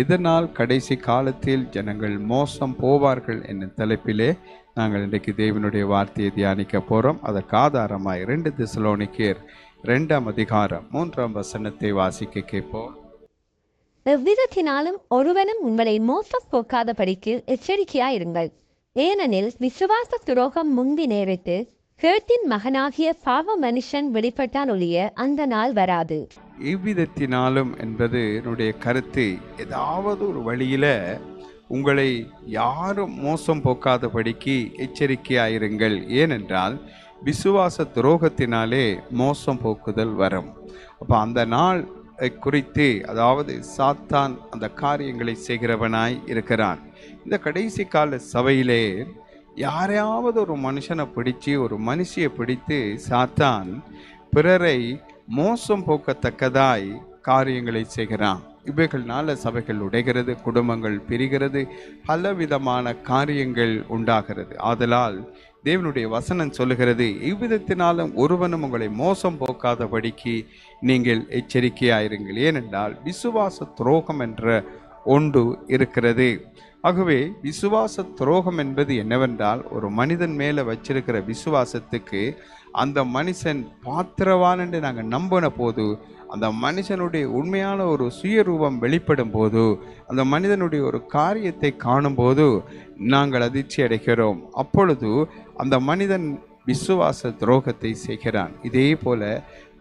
இதனால் கடைசி காலத்தில் ஜனங்கள் மோசம் போவார்கள் என்னும் தலைப்பிலே நாங்கள் இன்றைக்கு தேவனுடைய வார்த்தையை தியானிக்க போகிறோம் அதற்கு ஆதாரமாய் ரெண்டு திசலோனிக்கேர் ரெண்டாம் அதிகாரம் மூன்றாம் வசனத்தை வாசிக்க கேட்போம். எவ்விதத்தினாலும் ஒருவனும் உங்களை மோசம் போக்காதபடிக்கு எச்சரிக்கையாயிருங்கள். ஏனெனில் விசுவாச துரோகம் முந்தி நேரிட்டு கேட்டின் மகனாகிய பாவ மனுஷன் வெளிப்பட்டால் ஒழிய அந்த நாள் வராது. எவ்விதத்தினாலும் என்பது என்னுடைய கருத்து. ஏதாவது ஒரு வழியில் உங்களை யாரும் மோசம் போக்காதபடிக்கு எச்சரிக்கையாயிருங்கள். ஏனென்றால் விசுவாச துரோகத்தினாலே மோசம் போக்குதல் வரும். அப்போ அந்த நாள் குறித்து அதாவது சாத்தான் அந்த காரியங்களை செய்கிறவனாய் இருக்கிறான். இந்த கடைசி கால சபையிலே யாரையாவது ஒரு மனுஷனை பிடிச்சு ஒரு மனுஷியை பிடித்து சாத்தான் பிறரை மோசம் போக்கத்தக்கதாய் காரியங்களை செய்கிறான். இவைகள்னால சபைகள் உடைகிறது குடும்பங்கள் பிரிகிறது பலவிதமான காரியங்கள் உண்டாகிறது. ஆதலால் தேவனுடைய வசனம் சொல்லுகிறது இவ்விதத்தினாலும் ஒருவனும் உங்களை மோசம் போக்காதபடிக்கு நீங்கள் எச்சரிக்கையாயிருங்கள். ஏனென்றால் விசுவாச துரோகம் என்ற ஒன்று இருக்கிறது. ஆகவே விசுவாச துரோகம் என்பது என்னவென்றால் ஒரு மனிதன் மேலே வச்சிருக்கிற விசுவாசத்துக்கு அந்த மனுஷன் பாத்திரவானன்று நாங்கள் நம்பின போது அந்த மனுஷனுடைய உண்மையான ஒரு சுயரூபம் வெளிப்படும் போது அந்த மனிதனுடைய ஒரு காரியத்தை காணும்போது நாங்கள் அதிர்ச்சி அடைகிறோம். அப்பொழுது அந்த மனிதன் விசுவாச துரோகத்தை செய்கிறான். இதே போல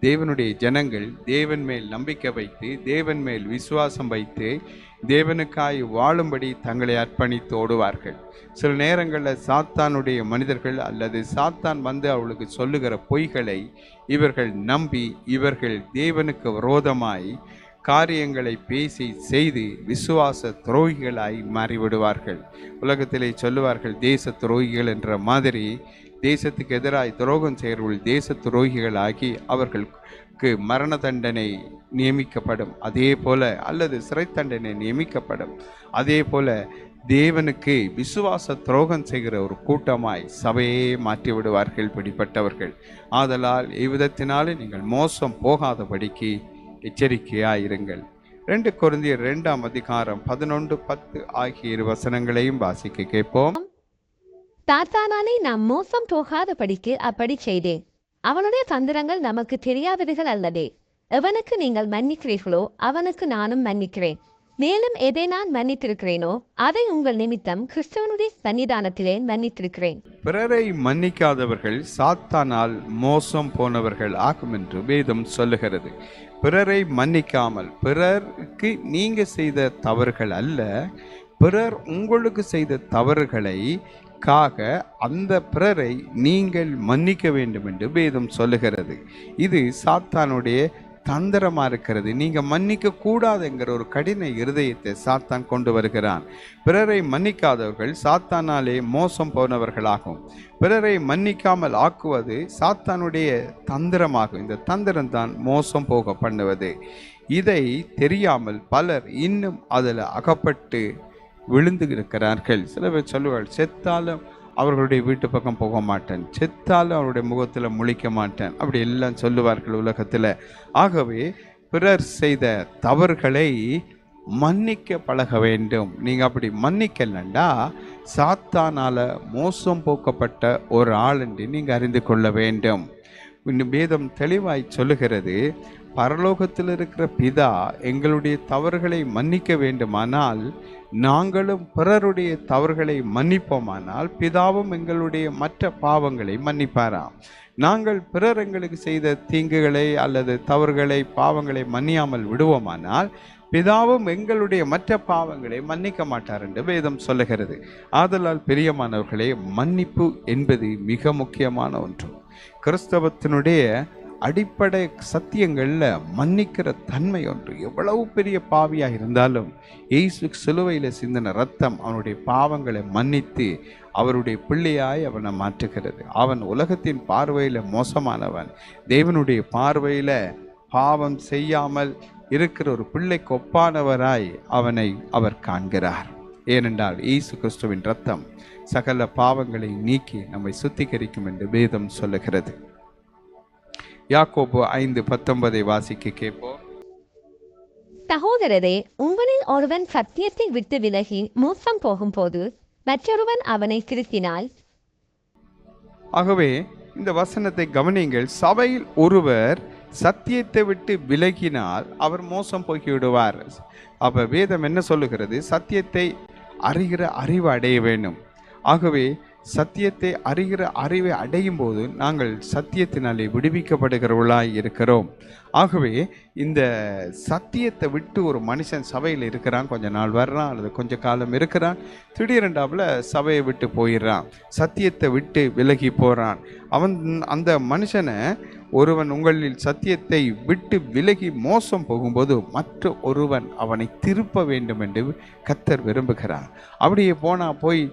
தேவனுடைய ஜனங்கள் தேவன் மேல் நம்பிக்கை வைத்து தேவன் மேல் விசுவாசம் வைத்து தேவனுக்காய் வாழும்படி தங்களை அர்ப்பணித்து ஓடுவார்கள் சில நேரங்களில் சாத்தானுடைய மனிதர்கள் அல்லது சாத்தான் வந்து அவளுக்கு சொல்லுகிற பொய்களை இவர்கள் நம்பி இவர்கள் தேவனுக்கு விரோதமாய் காரியங்களை பேசி செய்து விசுவாச துரோகிகளாய் மாறிவிடுவார்கள். உலகத்திலே சொல்லுவார்கள் தேச துரோகிகள் என்ற மாதிரி தேசத்துக்கு எதிராய் துரோகம் செய்கிறவர்கள் தேச துரோகிகளாகி அவர்களுக்கு மரண தண்டனை நியமிக்கப்படும். அதே போல அல்லது சிறை தண்டனை நியமிக்கப்படும். அதே போல தேவனுக்கு விசுவாச துரோகம் செய்கிற ஒரு கூட்டமாய் சபையே மாற்றிவிடுவார்கள் பிடிப்பட்டவர்கள். ஆதலால் இவ்விதத்தினாலே நீங்கள் மோசம் போகாதபடிக்கு எச்சரிக்கையாயிருங்கள். ரெண்டு குருந்தியர் ரெண்டாம் அதிகாரம் பதினொன்று பத்து ஆகிய இரு வசனங்களையும் வாசிக்க கேட்போம். தாத்தானாலே நாம் மோசம் போகாதபடிக்கு அப்படி செய்தேன். அவனுடைய தந்திரங்கள் நமக்கு தெரியாதவர்கள் அல்லதே. எவனுக்கு நீங்கள் மன்னிக்கிறீர்களோ அவனுக்கு நானும் மன்னிக்கிறேன். மேலும் எதை நான் மன்னித்திருக்கிறேனோ அதை உங்கள் நிமித்தம் கிறிஸ்தவனுடைய சன்னிதானத்திலே மன்னித்திருக்கிறேன். பிறரை மன்னிக்காதவர்கள் சாத்தானால் மோசம் போனவர்கள் ஆகும் என்று வேதம் சொல்லுகிறது. பிறரை மன்னிக்காமல் பிறருக்கு நீங்க செய்த தவறுகள் அல்ல பிறர் உங்களுக்கு செய்த தவறுகளை காக அந்த பிறரை நீங்கள் மன்னிக்க வேண்டும் என்று வேதம் சொல்லுகிறது. இது சாத்தானுடைய தந்திரமாக இருக்கிறது. நீங்கள் மன்னிக்க கூடாதுங்கிற ஒரு கடின இருதயத்தை சாத்தான் கொண்டு வருகிறான். பிறரை மன்னிக்காதவர்கள் சாத்தானாலே மோசம் போனவர்களாகும். பிறரை மன்னிக்காமல் ஆக்குவது சாத்தானுடைய தந்திரமாகும். இந்த தந்திரம் தான் மோசம் போக பண்ணுவது. இதை தெரியாமல் பலர் இன்னும் அதில் அகப்பட்டு விழுந்து இருக்கிறார்கள் சில பேர் சொல்லுவார்கள் செத்தாலும் அவர்களுடைய வீட்டு பக்கம் போக மாட்டேன். செத்தாலும் அவருடைய முகத்தில் முழிக்க மாட்டேன். அப்படி எல்லாம் சொல்லுவார்கள் உலகத்தில். ஆகவே பிறர் செய்த தவறுகளை மன்னிக்க பழக வேண்டும். நீங்கள் அப்படி மன்னிக்கலண்டா சாத்தானால் மோசம் போக்கப்பட்ட ஒரு ஆள் என்று நீங்கள் அறிந்து கொள்ள வேண்டும். இன்னும் வேதம் தெளிவாய் சொல்லுகிறது பரலோகத்தில் இருக்கிற பிதா எங்களுடைய தவறுகளை மன்னிக்க வேண்டுமானால் நாங்களும் பிறருடைய தவறுகளை மன்னிப்போமானால் பிதாவும் எங்களுடைய மற்ற பாவங்களை மன்னிப்பாராம். நாங்கள் பிறர் எங்களுக்கு செய்த தீங்குகளை அல்லது தவறுகளை பாவங்களை மன்னியாமல் விடுவோமானால் பிதாவும் எங்களுடைய மற்ற பாவங்களை மன்னிக்க மாட்டார் என்று வேதம் சொல்லுகிறது. ஆதலால் பிரியமானவர்களே மன்னிப்பு என்பது மிக முக்கியமான ஒன்று. கிறிஸ்தவத்தினுடைய அடிப்படை சத்தியங்களில் மன்னிக்கிற தன்மை ஒன்று எவ்வளவு பெரிய பாவியாக இருந்தாலும் இயேசு சிலுவையில் சிந்தின ரத்தம் அவனுடைய பாவங்களை மன்னித்து அவருடைய பிள்ளையாய் அவனை மாற்றுகிறது. அவன் உலகத்தின் பார்வையில் மோசமானவன். தேவனுடைய பார்வையில் பாவம் செய்யாமல் இருக்கிற ஒரு பிள்ளைக்கு ஒப்பானவராய் அவனை அவர் காண்கிறார். ஏனென்றால் இயேசு கிறிஸ்துவின் ரத்தம் சகல பாவங்களை நீக்கி நம்மை சுத்திகரிக்கும் என்று வேதம் சொல்லுகிறது. யாக்கோபு ஐந்து பத்தொன்பதை வாசிக்க கேட்போம். சகோதரரே உங்களில் ஒருவன் சத்தியத்தை விட்டு விலகி மோசம் போகும்போது மற்றொருவன் அவனை திருத்தினால்? ஆகவே இந்த வசனத்தை கவனியுங்கள். சபையில் ஒருவர் சத்தியத்தை விட்டு விலகினால் அவர் மோசம் போக்கி விடுவார் அப்ப வேதம் என்ன சொல்லுகிறது? சத்தியத்தை அறிகிற அறிவு அடைய வேண்டும். ஆகவே சத்தியத்தை அறிகிற அறிவை அடையும் போது நாங்கள் சத்தியத்தினாலே விடுவிக்கப்படுகிறவர்களாய் இருக்கிறோம். ஆகவே இந்த சத்தியத்தை விட்டு ஒரு மனுஷன் சபையில் இருக்கிறான் கொஞ்ச நாள் வர்றான் அல்லது கொஞ்ச காலம் இருக்கிறான் திடீரெண்டாவில் சபையை விட்டு போயிடுறான் சத்தியத்தை விட்டு விலகி போகிறான் அவன் அந்த மனுஷனை ஒருவன் உங்களில் சத்தியத்தை விட்டு விலகி மோசம் போகும்போது மற்ற ஒருவன் அவனை திருப்ப வேண்டும் என்று கத்தர் விரும்புகிறார். அப்படியே போனால் போய்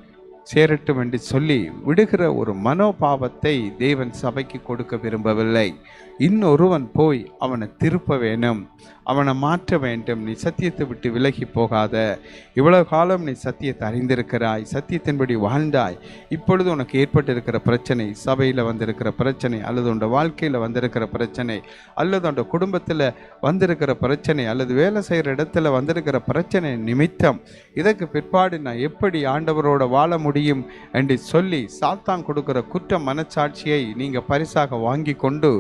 சேரட்டும் என்று சொல்லி விடுகிற ஒரு மனோபாவத்தை தேவன் சபைக்கு கொடுக்க விரும்பவில்லை. இன்னொருவன் போய் அவனை திருப்ப வேணும் அவனை மாற்ற வேண்டும். நீ சத்தியத்தை விட்டு விலகி போகாத. இவ்வளவு காலம் நீ சத்தியத்தை அறிந்திருக்கிறாய். சத்தியத்தின்படி வாழ்ந்தாய். இப்பொழுது உனக்கு ஏற்பட்டிருக்கிற பிரச்சனை சபையில் வந்திருக்கிற பிரச்சனை அல்லது உன்னோட வாழ்க்கையில் வந்திருக்கிற பிரச்சனை அல்லது உன் குடும்பத்தில் வந்திருக்கிற பிரச்சனை அல்லது வேலை செய்கிற இடத்துல வந்திருக்கிற பிரச்சனை நிமித்தம் இதற்கு பிற்பாடு நான் எப்படி ஆண்டவரோட வாழ முடியும் என்று சொல்லி சாத்தான் கொடுக்கிற குற்ற மனச்சாட்சியை நீங்கள் பரிசாக வாங்கி கொண்டு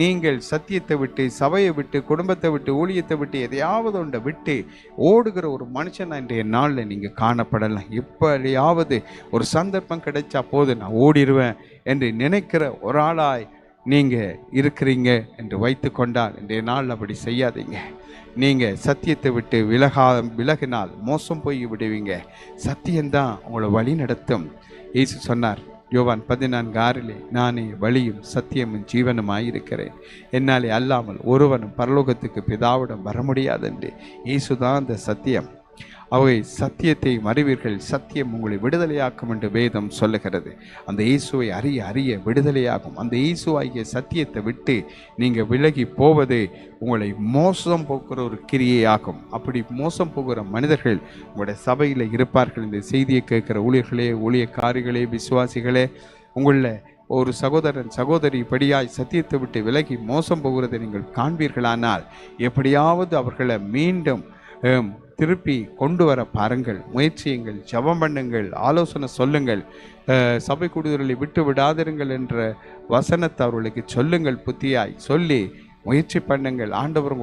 நீங்கள் சத்தியத்தை விட்டு சபையை விட்டு குடும்பத்தை விட்டு ஊழியத்தை விட்டு எதையாவது ஒன்றை விட்டு ஓடுகிற ஒரு மனுஷன் இன்றைய நாளில் நீங்கள் காணப்படலாம். எப்படியாவது ஒரு சந்தர்ப்பம் கிடைச்சா போது நான் ஓடிடுவேன் என்று நினைக்கிற ஒரு ஆளாய் நீங்கள் இருக்கிறீங்க என்று வைத்து கொண்டால் இன்றைய நாள் அப்படி செய்யாதீங்க. நீங்கள் சத்தியத்தை விட்டு விலகா விலகினால் மோசம் போய் விடுவீங்க. சத்தியம்தான் உங்களை வழி நடத்தும் இயேசு சொன்னார் யோவான் பதினான்கு ஆறிலே நானே வழியும் சத்தியமும் ஜீவனுமாயிருக்கிறேன். என்னாலே அல்லாமல் ஒருவனும் பரலோகத்துக்கு பிதாவிடம் வர முடியாதென்று இயேசுதான் அந்த சத்தியம். அவை சத்தியத்தை அறிவீர்கள். சத்தியம் உங்களை விடுதலையாக்கும் என்று வேதம் சொல்லுகிறது. அந்த இயேசுவை அறிய அறிய விடுதலையாகும். அந்த இயேசுவாகிய சத்தியத்தை விட்டு நீங்கள் விலகி போவது உங்களை மோசம் போக்குற ஒரு கிரியையாகும். அப்படி மோசம் போகிற மனிதர்கள் உங்களுடைய சபையில் இருப்பார்கள். இந்த செய்தியை கேட்குற ஊழியர்களே ஊழியக்காரிகளே விசுவாசிகளே உங்களில் ஒரு சகோதரன் சகோதரி படியாய் சத்தியத்தை விட்டு விலகி மோசம் போகிறதை நீங்கள் காண்பீர்களானால் எப்படியாவது அவர்களை மீண்டும் திருப்பி கொண்டு வர பாருங்கள். முயற்சியுங்கள் ஜெபம் பண்ணுங்கள் ஆலோசனை சொல்லுங்கள் சபை கூடுதலை விட்டு விடாதிருங்கள் என்ற வசனத்தை அவர்களுக்கு சொல்லுங்கள் புத்தியாய். சொல்லி முயற்சி பண்ணுங்கள். ஆண்டவர்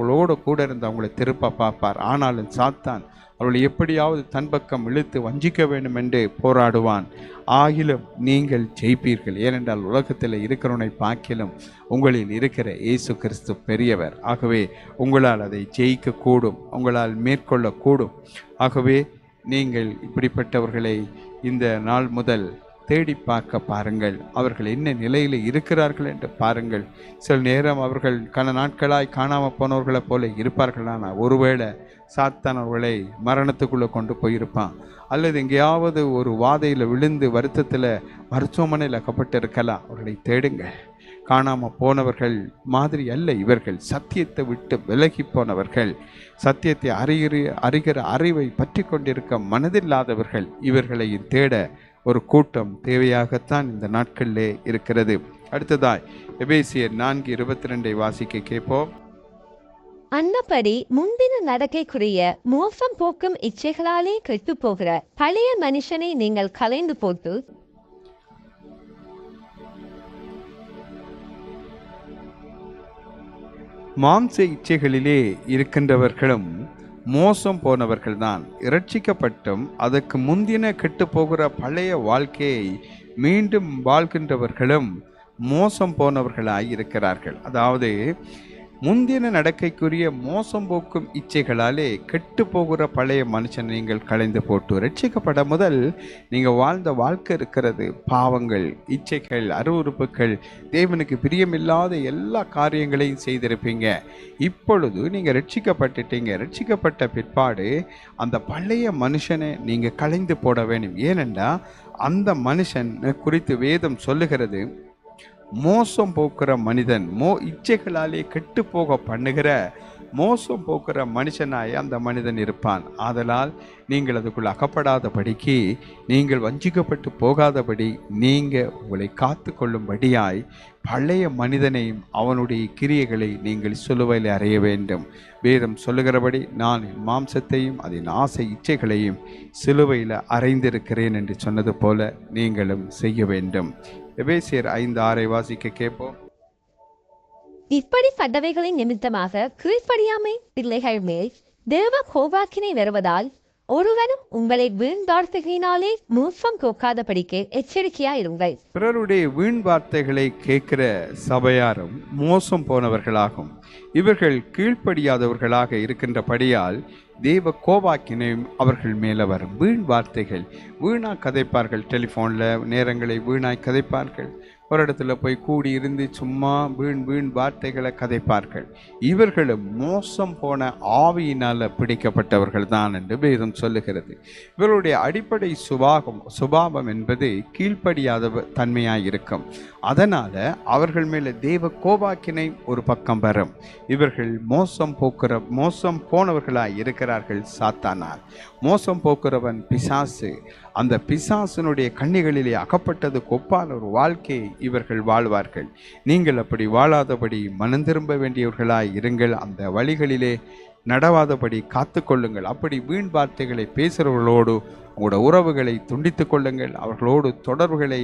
கூட இருந்து அவங்களை திருப்ப பார்ப்பார். ஆனாலும் சாத்தான் அவர்களை எப்படியாவது தன் பக்கம் இழுத்து வஞ்சிக்க வேண்டும் என்று போராடுவான். ஆகிலும் நீங்கள் ஜெயிப்பீர்கள். ஏனென்றால் உலகத்தில் இருக்கிறவனை பார்க்கிலும் உங்களில் இருக்கிற இயேசு கிறிஸ்து பெரியவர். ஆகவே உங்களால் அதை ஜெயிக்க கூடும் உங்களால் மேற்கொள்ளக்கூடும். ஆகவே நீங்கள் இப்படிப்பட்டவர்களை இந்த நாள் முதல் தேடி பார்க்க பாருங்கள். அவர்கள் என்ன நிலையில் இருக்கிறார்கள் என்று பாருங்கள். சில நேரம் அவர்கள் கன நாட்களாய் காணாமல் போனவர்களைப் போல இருப்பார்கள். ஆனால் ஒருவேளை சாத்தான் அவர்களை மரணத்துக்குள்ளே கொண்டு போயிருப்பான். அல்லது எங்கேயாவது ஒரு வாதையில் விழுந்து வருத்தத்தில் மருத்துவமனையில் அகப்பட்டு இருக்கலாம் அவர்களை தேடுங்கள். காணாமல் போனவர்கள் மாதிரி அல்ல இவர்கள். சத்தியத்தை விட்டு விலகி போனவர்கள். சத்தியத்தை அறிகிற அறிகிற அறிவை பற்றி கொண்டிருக்க மனதில்லாதவர்கள் இவர்களை தேட ஒரு கூட்டம் தேவையாகத்தான் இந்த நாட்களிலே இருக்கிறது. அடுத்ததாய் எபேசியர் நான்கு இருபத்தி ரெண்டை வாசிக்க கேட்போம். அன்னபடி முன்பின நடக்கைக்குரிய மோசம் போக்கும் இச்சைகளாலே கெட்டுப் போகிற பழைய மனுஷனை நீங்கள் கலைந்து போட்டு மாம்ச இச்சைகளிலே இருக்கின்றவர்களும் மோசம் போனவர்கள்தான். இரட்சிக்கப்பட்டும் அதற்கு முந்தின கெட்டு போகிற பழைய வாழ்க்கையை மீண்டும் வாழ்கின்றவர்களும் மோசம் போனவர்களாக இருக்கிறார்கள் அதாவது முந்தின நடக்கைக்குரிய மோசம் போக்கும் இச்சைகளாலே கெட்டு போகிற பழைய மனுஷனை நீங்கள் கலைந்து போட்டு ரட்சிக்கப்பட முதல் நீங்கள் வாழ்ந்த வாழ்க்கை இருக்கிறது. பாவங்கள் இச்சைகள் அருவறுப்புகள் தேவனுக்கு பிரியமில்லாத எல்லா காரியங்களையும் செய்திருப்பீங்க. இப்பொழுது நீங்கள் ரட்சிக்கப்பட்டுட்டீங்க ரட்சிக்கப்பட்ட பிற்பாடு அந்த பழைய மனுஷனை நீங்கள் கலைந்து போட வேண்டும். ஏனென்றால் அந்த மனுஷன் குறித்து வேதம் சொல்லுகிறது. மோசம் போக்குற மனிதன் மோ இச்சைகளாலே கெட்டு போக பண்ணுகிற மோசம் போக்குற மனுஷனாய் அந்த மனிதன் இருப்பான். ஆதலால் நீங்கள் அதுக்குள் அகப்படாதபடிக்கு நீங்கள் வஞ்சிக்கப்பட்டு போகாதபடி நீங்கள் உங்களை காத்து கொள்ளும்படியாய் பழைய மனிதனையும் அவனுடைய கிரியைகளை நீங்கள் சிலுவையில் அறைய வேண்டும். வேதம் சொல்லுகிறபடி நான் என் மாம்சத்தையும் அதன் ஆசை இச்சைகளையும் சிலுவையில் அறைந்திருக்கிறேன் என்று சொன்னது போல நீங்களும் செய்ய வேண்டும். எபேசியர் ஐந்து ஆறை வாசிக்க கேட்போம். இப்படி இப்படிப்பட்டவைகளின் நிமித்தமாக கீழ்ப்படியாமை பிள்ளைகள் மேல் தேவ கோபாக்கினை வருவதால் ஒருவனும் உங்களை வீண் வார்த்தைகளினாலே மோசம் போக்காதபடிக்கு எச்சரிக்கையாயிருங்கள். பிறருடைய வீண் வார்த்தைகளை கேட்கிற சபையாரும் மோசம் போனவர்களாகும். இவர்கள் கீழ்ப்படியாதவர்களாக இருக்கின்றபடியால் தெய்வ கோபாக்கினையும் அவர்கள் மேலே வரும் வீண் வார்த்தைகள் வீணாக கதைப்பார்கள். டெலிஃபோனில் நேரங்களை வீணாய் கதைப்பார்கள். ஒரு இடத்துல போய் கூடி இருந்து சும்மா வீண் வீண் வார்த்தைகளை கதைப்பார்கள். இவர்களும் மோசம் போன ஆவியினால் பிடிக்கப்பட்டவர்கள் தான் என்று வேதம் சொல்லுகிறது. இவருடைய அடிப்படை சுபாகம் சுபாவம் என்பது கீழ்ப்படியாத தன்மையாக இருக்கும். அதனால் அவர்கள் மேலே தேவ கோபாக்கினை ஒரு பக்கம் வரும். இவர்கள் மோசம் போக்குற மோசம் போனவர்களாக இருக்கிறார்கள் சாத்தானார் மோசம் போக்குறவன் பிசாசு அந்த பிசாசனுடைய கண்ணிகளிலே அகப்பட்டது கொப்பான ஒரு வாழ்க்கையை இவர்கள் வாழ்வார்கள். நீங்கள் அப்படி வாழாதபடி மனம் திரும்ப வேண்டியவர்களாய் இருங்கள். அந்த வழிகளிலே நடவாதபடி காத்து கொள்ளுங்கள். அப்படி வீண் வார்த்தைகளை பேசுகிறவர்களோடு உங்களோட உறவுகளை துண்டித்து கொள்ளுங்கள். அவர்களோடு தொடர்புகளை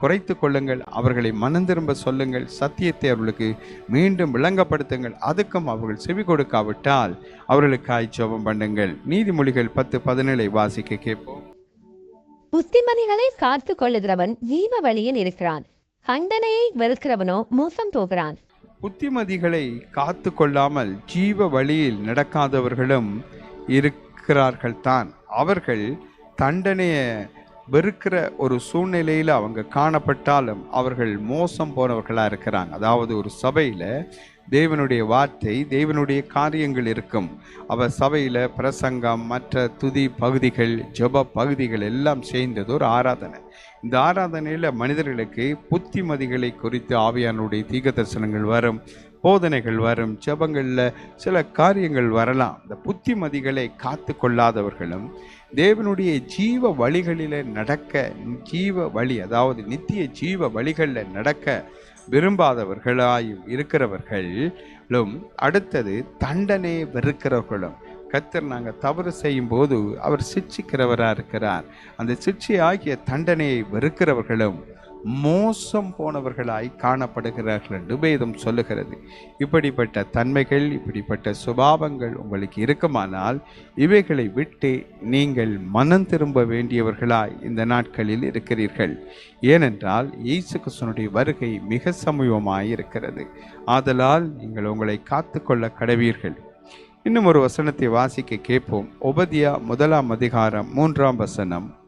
குறைத்து கொள்ளுங்கள். அவர்களை மனம் திரும்ப சொல்லுங்கள். சத்தியத்தை அவர்களுக்கு மீண்டும் விளங்கப்படுத்துங்கள். அதுக்கும் அவர்கள் செவி கொடுக்காவிட்டால் அவர்களுக்காய் ஜெபம் பண்ணுங்கள். நீதிமொழிகள் பத்து பதினேழை வாசிக்க கேட்போம். புத்திமதிகளை காத்து கொள்ளுகிறவன் ஜீவ வழியில் இருக்கிறான். கண்டனையை வெறுக்கிறவனோ மோசம் போகிறான் புத்திமதிகளை காத்து கொள்ளாமல் ஜீவ வழியில் நடக்காதவர்களும் இருக்கிறார்கள் தான். அவர்கள் தண்டனையை வெறுக்கிற ஒரு சூழ்நிலையில் அவங்க காணப்பட்டாலும் அவர்கள் மோசம் போனவர்களாக இருக்கிறாங்க. அதாவது ஒரு சபையில் தேவனுடைய வார்த்தை தேவனுடைய காரியங்கள் இருக்கும். அவர் சபையில் பிரசங்கம் மற்ற துதி பகுதிகள் ஜெப பகுதிகள் எல்லாம் சேர்ந்தது ஒரு ஆராதனை. இந்த ஆராதனையில் மனிதர்களுக்கு புத்திமதிகளை குறித்து ஆவியானுடைய தீக தரிசனங்கள் வரும் போதனைகள் வரும் ஜெபங்களில் சில காரியங்கள் வரலாம். இந்த புத்திமதிகளை காத்து கொள்ளாதவர்களும் தேவனுடைய ஜீவ வழிகளில் நடக்க ஜீவ வழி அதாவது நித்திய ஜீவ வழிகளில் நடக்க விரும்பாதவர்களாயும் இருக்கிறவர்களும் அடுத்தது தண்டனை வெறுக்கிறவர்களும். கத்தர் நாங்கள் தவறு செய்யும் போது அவர் சிட்சிக்கிறவராக இருக்கிறார். அந்த சிட்சி ஆகிய தண்டனையை வெறுக்கிறவர்களும் மோசம் போனவர்களாய் காணப்படுகிறார்கள் என்று வேதம் சொல்லுகிறது. இப்படிப்பட்ட தன்மைகள் இப்படிப்பட்ட சுபாவங்கள் உங்களுக்கு இருக்குமானால் இவைகளை விட்டு நீங்கள் மனம் திரும்ப வேண்டியவர்களாய் இந்த நாட்களில் இருக்கிறீர்கள். ஏனென்றால் இயேசு கிருஷ்ணனுடைய வருகை மிக சமீபமாய் இருக்கிறது. ஆதலால் நீங்கள் உங்களை காத்துக்கொள்ள கடவீர்கள். இன்னும் ஒரு வசனத்தை வாசிக்க கேட்போம். ஒபதியா முதலாம் அதிகாரம் மூன்றாம் வசனம்.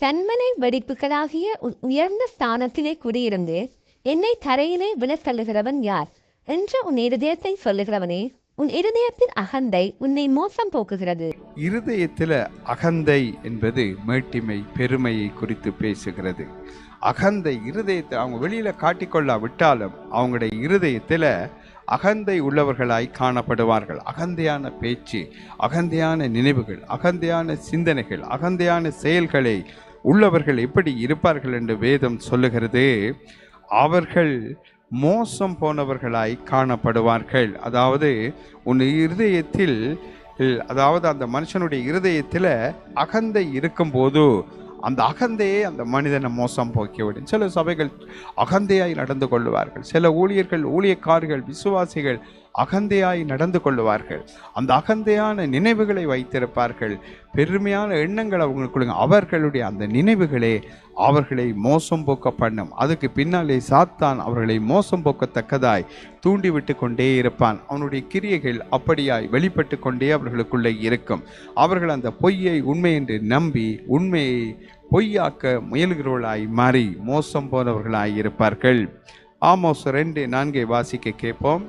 தன்மனை வெடிப்புகளாகிய உயர்ந்த ஸ்தானத்திலே குடியிருந்து என்னை தரையிலே விழத்தள்ளுகிறவன் யார்? என்று உன் இருதயத்தை சொல்லுகிறவனே உன் இருதயத்தின் அகந்தை உன்னை மோசம் போக்குகிறது. இருதயத்தில் அகந்தை என்பது மேட்டிமை பெருமையை குறித்து பேசுகிறது. அகந்தை இருதயத்தை அவங்க வெளியில காட்டிக்கொள்ளா விட்டாலும் அவங்களுடைய இருதயத்தில் அகந்தை உள்ளவர்களாய் காணப்படுவார்கள். அகந்தையான பேச்சு அகந்தையான நினைவுகள் அகந்தையான சிந்தனைகள் அகந்தையான செயல்களை உள்ளவர்கள் எப்படி இருப்பார்கள் என்று வேதம் சொல்லுகிறது? அவர்கள் மோசம் போனவர்களாய் காணப்படுவார்கள். அதாவது உன் இருதயத்தில் அதாவது அந்த மனுஷனுடைய இருதயத்தில் அகந்தை இருக்கும்போது அந்த அகந்தையே அந்த மனிதனை மோசம் போக்கிவிடும். சில சபைகள் அகந்தையாய் நடந்து கொள்வார்கள். சில ஊழியர்கள் ஊழியக்காரர்கள் விசுவாசிகள் அகந்தையாய் நடந்து கொள்வார்கள் அந்த அகந்தையான நினைவுகளை வைத்திருப்பார்கள். பெருமையான எண்ணங்கள் அவங்களுக்குள்ள அவர்களுடைய அந்த நினைவுகளே அவர்களை மோசம் போக்க பண்ணும். அதுக்கு பின்னாலே சாத்தான் அவர்களை மோசம் போக்கத்தக்கதாய் தூண்டிவிட்டு கொண்டே இருப்பான். அவனுடைய கிரியைகள் அப்படியாய் வெளிப்பட்டு கொண்டே அவர்களுக்குள்ளே இருக்கும். அவர்கள் அந்த பொய்யை உண்மை என்று நம்பி உண்மையை பொய்யாக்க முயல்கிறவர்களாய் மாறி மோசம் போனவர்களாய் இருப்பார்கள். ஆமோஸ் ரெண்டு நான்கை வாசிக்க கேட்போம்.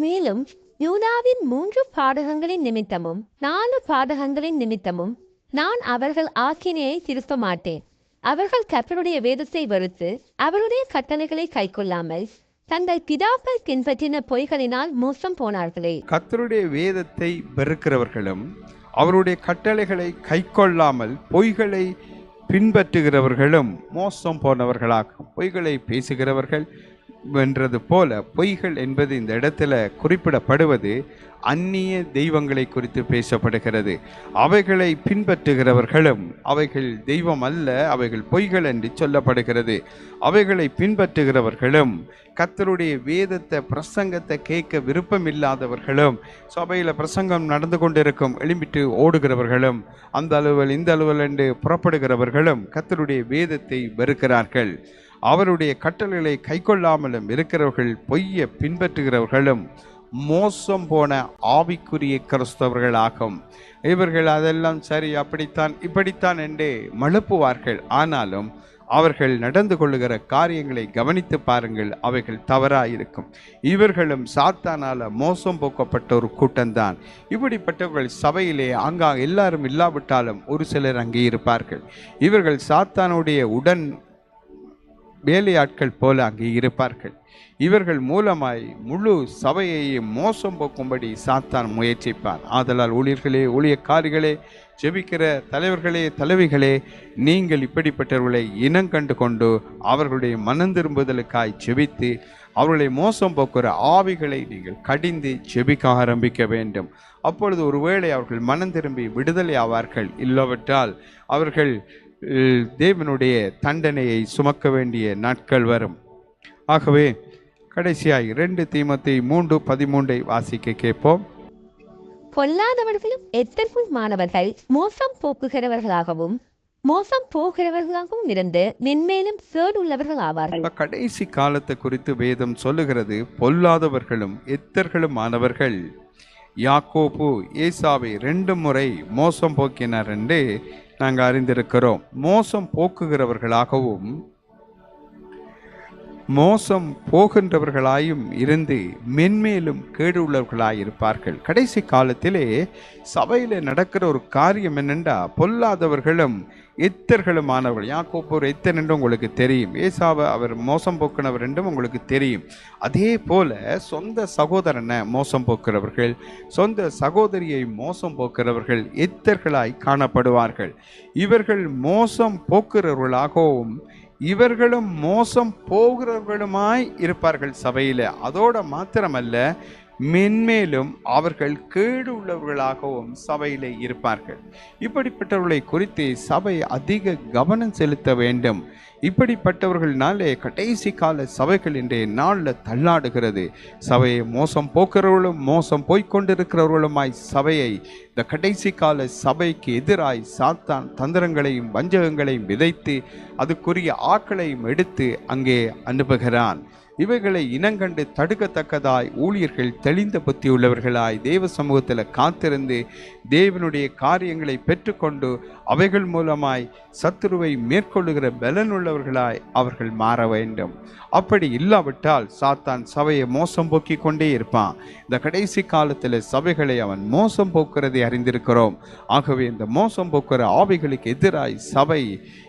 மேலும் யூதாவின் மூன்று பாடகங்களின் நிமித்தமும் நாலு பாடகங்களின் நிமித்தமும் நான் அவர்கள் ஆக்கினையை திருப்ப மாட்டேன் அவர்கள் கர்த்தருடைய வேதத்தை வெறுத்து அவருடைய கட்டளைகளை கைக்கொள்ளாமல் தங்கள் பிதாக்கள் பின்பற்றின பொய்களினால் மோசம் போனார்களே. கர்த்தருடைய வேதத்தை வெறுக்கிறவர்களும் அவருடைய கட்டளைகளை கைக்கொள்ளாமல் பொய்களை பின்பற்றுகிறவர்களும் மோசம் போனவர்களாகும் பொய்களை பேசுகிறவர்கள் வென்றது போல பொய்கள் என்பது இந்த இடத்துல குறிப்பிடப்படுவது அந்நிய தெய்வங்களை குறித்து பேசப்படுகிறது. அவைகளை பின்பற்றுகிறவர்களும் அவைகள் தெய்வம் அல்ல அவைகள் பொய்கள் என்று சொல்லப்படுகிறது. அவைகளை பின்பற்றுகிறவர்களும் கத்தருடைய வேதத்தை பிரசங்கத்தை கேட்க விருப்பமில்லாதவர்களும் சபையில் பிரசங்கம் நடந்து கொண்டிருக்கும் எழும்பிட்டு ஓடுகிறவர்களும் அந்த அலுவல் இந்த அலுவல் என்று புறப்படுகிறவர்களும் கத்தருடைய வேதத்தை வெறுக்கிறார்கள். அவருடைய கட்டளைகளை கைக்கொள்ளாமலும் இருக்கிறவர்கள் பொய்யை பின்பற்றுகிறவர்களும் மோசம் போன ஆவிக்குரிய கிறிஸ்தவர்களாகும். இவர்கள் அதெல்லாம் சரி அப்படித்தான் இப்படித்தான் என்றே மழுப்புவார்கள். ஆனாலும் அவர்கள் நடந்து கொள்ளுகிற காரியங்களை கவனித்து பாருங்கள் அவைகள் தவறாயிருக்கும். இவர்களும் சாத்தானால் மோசம் போக்கப்பட்ட ஒரு கூட்டம்தான். இப்படிப்பட்டவர்கள் சபையிலே ஆங்காங்க எல்லாரும் இல்லாவிட்டாலும் ஒரு சிலர் அங்கே இருப்பார்கள். இவர்கள் சாத்தானுடைய உடன் வேலையாட்கள் போல அங்கே இருப்பார்கள். இவர்கள் மூலமாய் முழு சபையையும் மோசம் போக்கும்படி சாத்தான் முயற்சிப்பான் ஆதலால் ஊழியர்களே ஊழியக்காரிகளே ஜெபிக்கிற தலைவர்களே தலைவிகளே நீங்கள் இப்படிப்பட்டவர்களை இனங்கண்டு கொண்டு அவர்களுடைய மனந்திரும்புதலுக்காய் ஜெபித்து அவர்களை மோசம் போக்குற ஆவிகளை நீங்கள் கடிந்து ஜெபிக்க ஆரம்பிக்க வேண்டும். அப்பொழுது ஒருவேளை அவர்கள் மனம் திரும்பி விடுதலை ஆவார்கள். இல்லாவிட்டால் அவர்கள் தேவனுடைய தண்டனையை சுமக்க வேண்டிய நாட்கள் வரும். ஆகவே கடைசியாய் ரெண்டு தீமத்தை மூன்று பதிமூன்றை வாசிக்க கேட்போம். பொல்லாதவர்களும் எத்தற்கும் மாணவர்கள் மோசம் போக்குகிறவர்களாகவும் மோசம் போகிறவர்களாகவும் இருந்து மென்மேலும் சேடுள்ளவர்கள் ஆவார்கள் கடைசி காலத்தை குறித்து வேதம் சொல்லுகிறது பொல்லாதவர்களும் எத்தர்களும் ஆனவர்கள் யாக்கோபு ஏசாவை ரெண்டு முறை மோசம் போக்கினார் என்று நாங்கள் அறிந்திருக்கிறோம். மோசம் போக்குகிறவர்களாகவும் மோசம் போகின்றவர்களாயும் இருந்து மென்மேலும் கேடு உள்ளவர்களாயிருப்பார்கள் கடைசி காலத்திலே சபையில் நடக்கிற ஒரு காரியம் என்னென்றா பொல்லாதவர்களும் எத்தர்களுமானவர்கள் யாக்கோப்பு ஒரு எத்தன் என்று உங்களுக்கு தெரியும். ஏசாவை அவர் மோசம் போக்கினவர் என்றும் உங்களுக்கு தெரியும். அதே போல சொந்த சகோதரனை மோசம் போக்குறவர்கள் சொந்த சகோதரியை மோசம் போக்குறவர்கள் எத்தர்களாய் காணப்படுவார்கள்? இவர்கள் மோசம் போக்குறவர்களாகவும் இவர்களும் மோசம் போகிறவர்களுமாய் இருப்பார்கள் சபையில். அதோட மாத்திரமல்ல மென்மேலும் அவர்கள் கேடு உள்ளவர்களாகவும் சபையிலே இருப்பார்கள். இப்படிப்பட்டவர்களை குறித்து சபை அதிக கவனம் செலுத்த வேண்டும். இப்படிப்பட்டவர்கள்னாலே கடைசி கால சபைகள் இன்றைய நாளில் தள்ளாடுகிறது. சபையை மோசம் போக்குறவர்களும் மோசம் போய்கொண்டிருக்கிறவர்களுமாய் சபையை இந்த கடைசி கால சபைக்கு எதிராய் சாத்தான் தந்திரங்களையும் வஞ்சகங்களையும் விதைத்து அதுக்குரிய ஆக்களையும் எடுத்து அங்கே அனுப்புகிறான். இவைகளை இனங்கண்டு தடுக்கத்தக்கதாய் ஊழியர்கள் தெளிந்த புத்தி உள்ளவர்களாய் தேவ சமூகத்தில் காத்திருந்து தேவனுடைய காரியங்களை பெற்றுக்கொண்டு அவைகள் மூலமாய் சத்துருவை மேற்கொள்ளுகிற பலனுள்ளவர்களாய் அவர்கள் மாற வேண்டும். அப்படி இல்லாவிட்டால் சாத்தான் சபையை மோசம் போக்கி கொண்டே இருப்பான். இந்த கடைசி காலத்தில் சபைகளை அவன் மோசம் போக்குறதை அறிந்திருக்கிறோம். ஆகவே இந்த மோசம் போக்குற ஆவிகளுக்கு எதிராய் சபை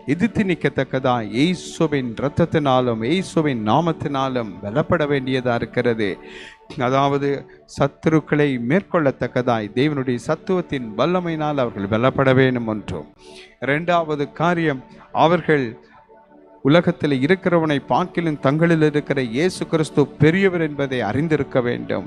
எதிர்த்து நிற்கத்தக்கதான் எய்சுவின் இரத்தத்தினாலும் எய்சுவின் நாமத்தினாலும் பலப்பட வேண்டியதாக இருக்கிறது. அதாவது சத்துருக்களை மேற்கொள்ளத்தக்கதாய் தேவனுடைய சத்துவத்தின் வல்லமையினால் அவர்கள் வெல்லப்பட வேண்டும் என்றும் ரெண்டாவது காரியம் அவர்கள் உலகத்தில் இருக்கிறவனை பார்க்கிலும் தங்களில் இருக்கிற இயேசு கிறிஸ்து பெரியவர் என்பதை அறிந்திருக்க வேண்டும்.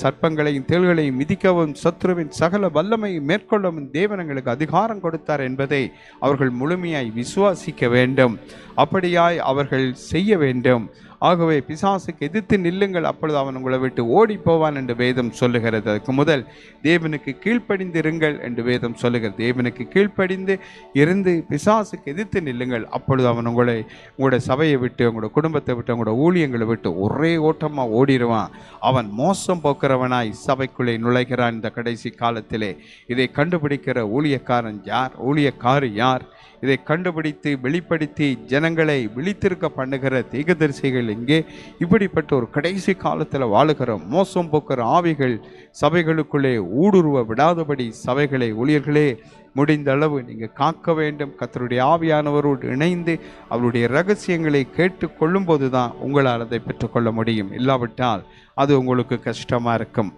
சர்ப்பங்களையும் தேள்களையும் மிதிக்கவும் சத்ருவின் சகல வல்லமையை மேற்கொள்ளவும் தேவனங்களுக்கு அதிகாரம் கொடுத்தார் என்பதை அவர்கள் முழுமையாய் விசுவாசிக்க வேண்டும். அப்படியாய் அவர்கள் செய்ய வேண்டும். ஆகவே பிசாசுக்கு எதிர்த்து நில்லுங்கள் அப்பொழுது அவன் உங்களை விட்டு ஓடி போவான் என்று வேதம் சொல்லுகிறது. அதுக்கு முதல் தேவனுக்கு கீழ்ப்படிந்திருங்கள் என்று வேதம் சொல்லுகிறது. தேவனுக்கு கீழ்ப்படிந்து இருந்து பிசாசுக்கு எதிர்த்து நில்லுங்கள் அப்பொழுது அவன் உங்களை உங்களோட சபையை விட்டு உங்களோட குடும்பத்தை விட்டு உங்களோட ஊழியங்களை விட்டு ஒரே ஓட்டமாக ஓடிடுவான். அவன் மோசம் போக்குறவனாய் சபைக்குள்ளே நுழைகிறான் இந்த கடைசி காலத்திலே. இதை கண்டுபிடிக்கிற ஊழியக்காரன் யார்? ஊழியக்காரி யார்? இதை கண்டுபிடித்து வெளிப்படுத்தி ஜனங்களை விழித்திருக்க பண்ணுகிற தீகதரிசிகள் இங்கே இப்படிப்பட்ட ஒரு கடைசி காலத்தில் வாழுகிற மோசம் போக்குற ஆவிகள் சபைகளுக்குள்ளே ஊடுருவ விடாதபடி சபைகளை ஊழியர்களே முடிந்த அளவு நீங்கள் காக்க வேண்டும். கத்தருடைய ஆவியானவரோடு இணைந்து அவருடைய ரகசியங்களை கேட்டு கொள்ளும்போது தான் உங்களால் அதை பெற்றுக்கொள்ள முடியும். இல்லாவிட்டால் அது உங்களுக்கு கஷ்டமாக இருக்கும்.